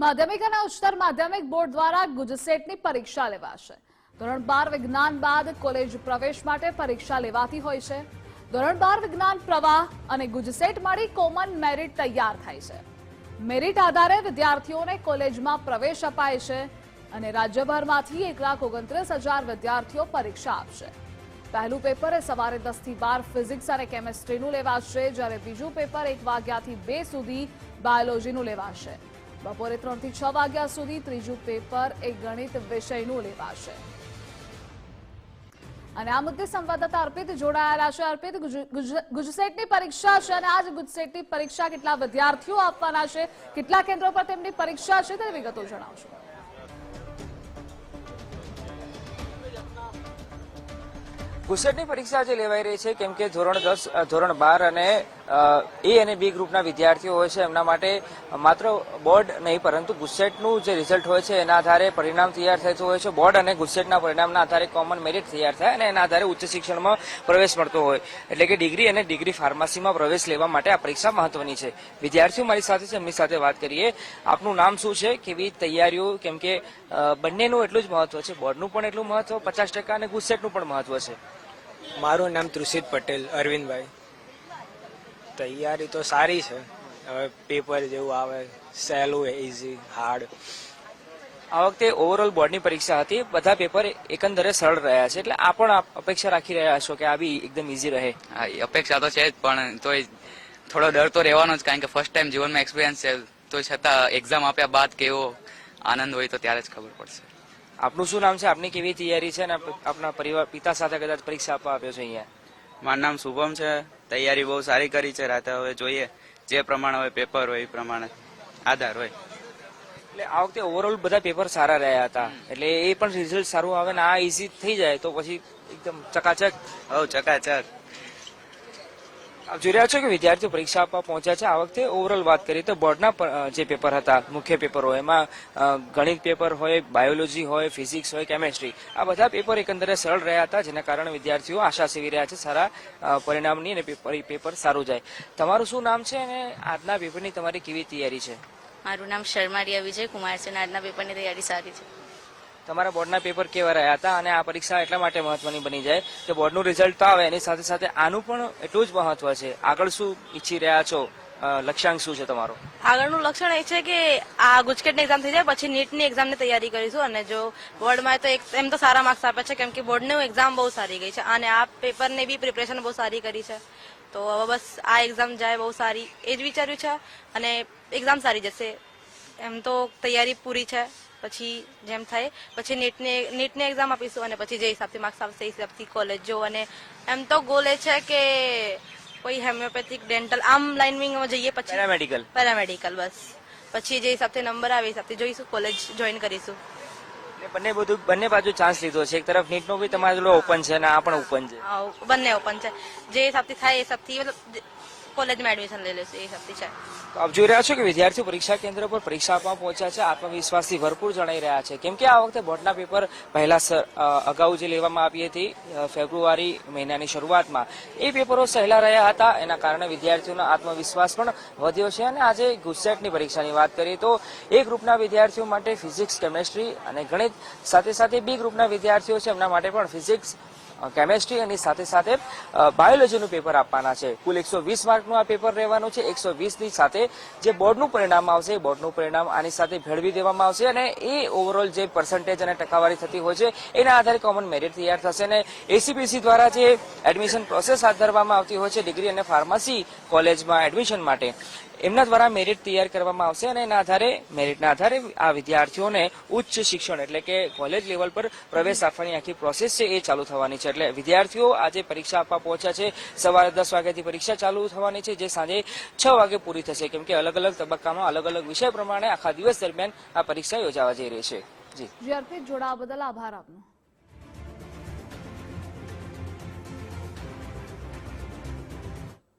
માધ્યમિક અને ઉચ્ચતર માધ્યમિક બોર્ડ દ્વારા ગુજસેટની પરીક્ષા લેવાશે. ધોરણ બાર વિજ્ઞાન બાદ કોલેજ પ્રવેશ માટે પરીક્ષા લેવાતી હોય છે. ધોરણ બાર વિજ્ઞાન પ્રવાહ અને ગુજસેટ મળી કોમન મેરિટ તૈયાર થાય છે. મેરિટ આધારે વિદ્યાર્થીઓને કોલેજમાં પ્રવેશ અપાય છે અને રાજ્યભરમાંથી એક લાખ ઓગણત્રીસ હજાર વિદ્યાર્થીઓ પરીક્ષા આપશે. પહેલું પેપર એ સવારે દસથી બાર ફિઝિક્સ અને કેમેસ્ટ્રીનું લેવાશે, જ્યારે બીજું પેપર એક વાગ્યાથી બે સુધી બાયોલોજીનું લેવાશે. બપોરે ત્રણથી છ વાગ્યા સુધી ત્રીજું પેપર એ ગણિત વિષયનું લેવાશે. અને આ મુદ્દે સંવાદદાતા અર્પિત જોડાયેલા છે. અર્પિત, ગુજ- ગુજ- ગુજસેટની પરીક્ષા છે અને આજ ગુજસેટની પરીક્ષા કેટલા વિદ્યાર્થીઓ આપવાના છે? કેટલા કેન્દ્રો પર તેમની પરીક્ષા છે તેની વિગતો જણાવશો. ગુસેટની પરીક્ષા જે લેવાઈ રહી છે, કેમ કે ધોરણ દસ ધોરણ બાર અને એ અને બી ગ્રુપના વિદ્યાર્થીઓ હોય છે, એમના માટે માત્ર બોર્ડ નહીં, પરંતુ ગુસેટનું જે રિઝલ્ટ હોય છે, એના આધારે પરિણામ તૈયાર થતું હોય છે. બોર્ડ અને ગુસ્સેટના પરિણામના આધારે કોમન મેરિટ તૈયાર થાય અને એના આધારે ઉચ્ચ શિક્ષણમાં પ્રવેશ મળતો હોય. એટલે કે ડિગ્રી અને ડિગ્રી ફાર્મસીમાં પ્રવેશ લેવા માટે આ પરીક્ષા મહત્વની છે. વિદ્યાર્થીઓ મારી સાથે છે, એમની સાથે વાત કરીએ. આપનું નામ શું છે? કેવી તૈયારીઓ? કેમ કે બંનેનું એટલું જ મહત્વ છે. બોર્ડનું પણ એટલું મહત્વ, પચાસ ટકા અને ગુસેટનું પણ મહત્વ છે. મારું નામ તૃષિત પટેલ, અરવિંદભાઈ. તૈયારી તો સારી છે. હવે પેપર જેવું આવે સહેલું ઇઝી હાર્ડ આ વખતે ઓવરઓલ બોર્ડની પરીક્ષા હતી. બધા પેપર એકંદરે સરળ રહ્યા છે. એટલે આ પણ અપેક્ષા રાખી રહ્યા છો કે આ બી એકદમ ઈઝી રહે. હા એ અપેક્ષા તો છે જ પણ તોય થોડો ડર તો રહેવાનો જ કારણ કે ફર્સ્ટ ટાઈમ જીવનમાં એક્સપિરિયન્સ છે. તો છતાં એક્ઝામ આપ્યા બાદ કેવો આનંદ હોય તો ત્યારે જ ખબર પડશે. આપનું શું નામ છે? આપની કેવી તૈયારી છે? અને આપ- આપના પરિવાર પિતા સાથે કદાચ પરીક્ષા આપવા આવ્યો છે અહીંયા? મારું નામ શુભમ છે. તૈયારી બહુ સારી કરી છે. રાતે હવે જોઈએ જે પ્રમાણે હોય પેપર હોય એ પ્રમાણે. આધાર હોય. એટલે આ વખતે ઓવરઓલ બધા પેપર સારા રહ્યા હતા. એટલે એ પણ રિઝલ્ટ સારું આવે ને આ ઈઝી થઈ જાય તો પછી એકદમ ચકાચક. હવ ચકાચક. આપ જોઈ રહ્યા છો કે વિદ્યાર્થીઓ પરીક્ષા આપવા પહોંચ્યા છે. આ વખતે ઓવરઓલ વાત કરીએ તો બોર્ડના જે પેપર હતા, મુખ્ય પેપરો એમાં ગણિત પેપર હોય, બાયોલોજી હોય, ફિઝિક્સ હોય, કેમેસ્ટ્રી, આ બધા પેપર એકંદરે સરળ રહ્યા હતા, જેના કારણે વિદ્યાર્થીઓ આશા સેવી રહ્યા છે, સારા પરિણામની અને પેપર સારું જાય. તમારું શું નામ છે અને આજના પેપરની તમારી કેવી તૈયારી છે? મારું નામ શર્મારિયા વિજય કુમાર છે અને આજના પેપરની તૈયારી સારી છે. તમારા બોર્ડના પેપર કેવા રહ્યા હતા અને આ પરીક્ષા એટલા માટે મહત્વની બની જાય? કે બોર્ડનું રિઝલ્ટ તો આવે, એની સાથે સાથે આનું પણ એટલું જ મહત્વ છે. આગળ શું ઈચ્છી રહ્યા છો? લક્ષ્યાંક શું છે તમારો? આગળનું લક્ષણ એ છે કે આ ગુજકેટની એક્ઝામ થઈ જાય, પછી નીટની એક્ઝામની તૈયારી કરીશું અને જો બોર્ડમાં તો એમ તો સારા માર્ક્સ આપે છે, કેમ કે બોર્ડની એક્ઝામ બહુ સારી ગઈ છે અને આ પેપરની બી પ્રિપરેશન બહુ સારી કરી છે. તો હવે બસ આ એક્ઝામ જાય બહુ સારી, એ જ વિચાર્યું છે અને એક્ઝામ સારી જશે. એમ તો તૈયારી પૂરી છે. પછી જેમ થાય પછી નીટને નીટની એક્ઝામ આપીશું અને પછી જે હિસાબથી માર્ક્સ આવશે એ હિસાબથી કોલેજ જો અને એમ તો ગોલ એ છે કે કોઈ હોમિયોપેથિક ડેન્ટલ આમ લાઇનમાં જઈએ પછી. પેરામેડિકલ પેરામેડિકલ બસ. પછી જે હિસાબથી નંબર આવે એ હિસાબથી જોઈશું કોલેજ જોઈન કરીશું. બંને બધું બંને બાજુ ચાન્સ લીધો છે. એક તરફ નીટનો બી તમારે ઓપન છે અને આ પણ ઓપન છે. બંને ઓપન છે. જે હિસાબથી થાય એ હિસાબથી મતલબ કોલેજમાં એડમિશન લઈ લેશું, એ શક્તિ છે. આપ જોઈ રહ્યા છો કે વિદ્યાર્થીઓ પરીક્ષા કેન્દ્ર પર પરીક્ષા આપવા પહોંચ્યા છે, આત્મવિશ્વાસથી ભરપૂર જણાઈ રહ્યા છે. કેમ કે આ વખતે બોર્ડના પેપર પહેલા અગાઉ જે લેવામાં આવી હતી ફેબ્રુઆરી મહિનાની શરૂઆતમાં, એ પેપરો સહેલા રહ્યા હતા. એના કારણે વિદ્યાર્થીઓનો આત્મવિશ્વાસ પણ વધ્યો છે. અને આજે ગુજસેટની પરીક્ષાની વાત કરીએ તો, એ ગ્રુપના વિદ્યાર્થીઓ માટે ફિઝિક્સ, કેમેસ્ટ્રી અને ગણિત સાથે સાથે બી ગ્રુપના વિદ્યાર્થીઓ છે, એમના માટે પણ ફિઝિક્સ કેમેસ્ટ્રી અને સાથે સાથે બાયોલોજીનું પેપર આપવાના છે. કુલ એકસો વીસ માર્કનું આ પેપર રહેવાનું છે. એકસો વીસની સાથે જે બોર્ડનું પરિણામ આવશે, એ બોર્ડનું પરિણામ આની સાથે ભેળવી દેવામાં આવશે અને એ ઓવરઓલ જે પર્સન્ટેજ અને ટકાવારી થતી હોય છે, એના આધારે કોમન મેરિટ તૈયાર થશે અને એસીબીસી દ્વારા જે એડમિશન પ્રોસેસ હાથ ધરવામાં આવતી હોય છે ડિગ્રી અને ફાર્મસી કોલેજમાં એડમિશન માટે. એમના દ્વારા મેરિટ તૈયાર કરવામાં આવશે અને એના આધારે મેરિટના આધારે આ વિદ્યાર્થીઓને ઉચ્ચ શિક્ષણ એટલે કે કોલેજ લેવલ પર પ્રવેશ આપવાની આખી પ્રોસેસ છે એ ચાલુ થવાની છે. એટલે વિદ્યાર્થીઓ આજે પરીક્ષા આપવા પહોંચ્યા છે. સવારે દસ વાગ્યાથી પરીક્ષા ચાલુ થવાની છે. જે સાંજે છ વાગે પૂરી થશે. કેમ કે અલગ અલગ તબક્કામાં અલગ અલગ વિષય પ્રમાણે આખા દિવસ દરમિયાન આ પરીક્ષા યોજાવા જઈ રહી છે. જોડાવા બદલ આભાર આપનો.